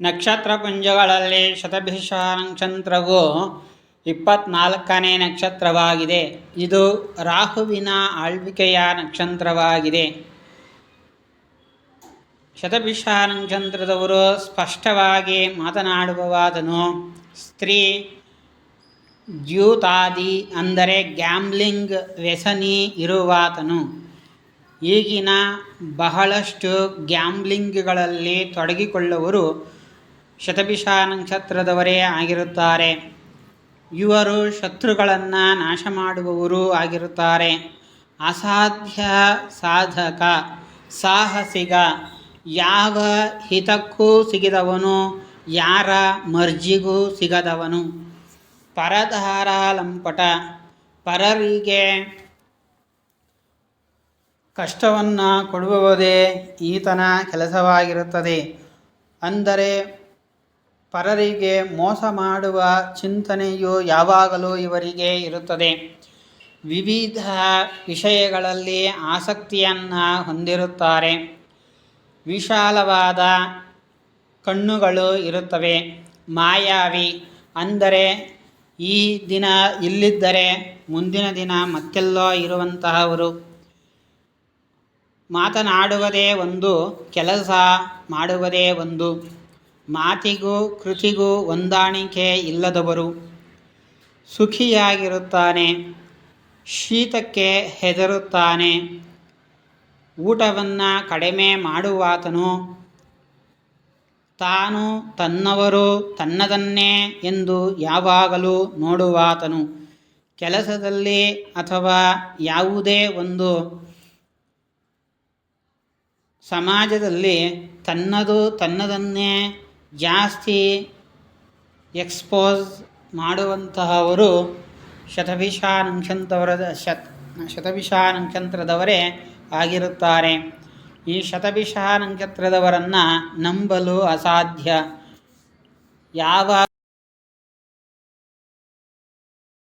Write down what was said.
ನಕ್ಷತ್ರ ಪುಂಜಗಳಲ್ಲಿ ಶತಭಿಷ ನಕ್ಷತ್ರವು ಇಪ್ಪತ್ನಾಲ್ಕನೇ ನಕ್ಷತ್ರವಾಗಿದೆ. ಇದು ರಾಹುವಿನ ಆಳ್ವಿಕೆಯ ನಕ್ಷತ್ರವಾಗಿದೆ. ಶತಭಿಷ ನಕ್ಷತ್ರದವರು ಸ್ಪಷ್ಟವಾಗಿ ಮಾತನಾಡುವವಾದನು, ಸ್ತ್ರೀ ದ್ಯೂತಾದಿ ಅಂದರೆ ಗ್ಯಾಮ್ಲಿಂಗ್ ವ್ಯಸನಿ ಇರುವಾತನು. ಈಗಿನ ಬಹಳಷ್ಟು ಗ್ಯಾಮ್ಲಿಂಗ್ಗಳಲ್ಲಿ ತೊಡಗಿಕೊಳ್ಳುವರು ಶತಭಿಷ ನಕ್ಷತ್ರದವರೇ ಆಗಿರುತ್ತಾರೆ. ಇವರು ಶತ್ರುಗಳನ್ನು ನಾಶ ಮಾಡುವವರು ಆಗಿರುತ್ತಾರೆ. ಅಸಾಧ್ಯ ಸಾಧಕ, ಸಾಹಸಿಗ, ಯಾವ ಹಿತಕ್ಕೂ ಸಿಗದವನು, ಯಾರ ಮರ್ಜಿಗೂ ಸಿಗದವನು. ಪರಧಾರ ಲಂಪಟ ಪರರಿಗೆ ಕಷ್ಟವನ್ನು ಕೊಡುವುದೇ ಈತನ ಕೆಲಸವಾಗಿರುತ್ತದೆ. ಅಂದರೆ ಪರರಿಗೆ ಮೋಸ ಮಾಡುವ ಚಿಂತನೆಯು ಯಾವಾಗಲೂ ಇವರಿಗೆ ಇರುತ್ತದೆ. ವಿವಿಧ ವಿಷಯಗಳಲ್ಲಿ ಆಸಕ್ತಿಯನ್ನು ಹೊಂದಿರುತ್ತಾರೆ. ವಿಶಾಲವಾದ ಕಣ್ಣುಗಳು ಇರುತ್ತವೆ. ಮಾಯಾವಿ ಅಂದರೆ, ಈ ದಿನ ಇಲ್ಲಿದ್ದರೆ ಮುಂದಿನ ದಿನ ಮತ್ತೆಲ್ಲೋ ಇರುವಂತಹವರು. ಮಾತನಾಡುವುದೇ ಒಂದು, ಕೆಲಸ ಮಾಡುವುದೇ ಒಂದು. ಮಾತಿಗೂ ಕೃತಿಗೂ ಹೊಂದಾಣಿಕೆ ಇಲ್ಲದವರು ಸುಖಿಯಾಗಿರುತ್ತಾನೆ, ಶೀತಕ್ಕೆ ಹೆದರುತ್ತಾನೆ. ಊಟವನ್ನು ಕಡಿಮೆ ಮಾಡುವಾತನು ತಾನು ತನ್ನವರು ತನ್ನದನ್ನೇ ಎಂದು ಯಾವಾಗಲೂ ನೋಡುವಾತನು. ಕೆಲಸದಲ್ಲಿ ಅಥವಾ ಯಾವುದೇ ಒಂದು ಸಮಾಜದಲ್ಲಿ ತನ್ನದು ತನ್ನದನ್ನೇ ಜಾಸ್ತಿ ಎಕ್ಸ್ಪೋಸ್ ಮಾಡುವಂತಹವರು ಶತಭಿಷ ನಕ್ಷತ್ರವರ ಶತ್ ಆಗಿರುತ್ತಾರೆ. ಈ ಶತಭಿಷ ನಕ್ಷತ್ರದವರನ್ನು ನಂಬಲು ಅಸಾಧ್ಯ. ಯಾವ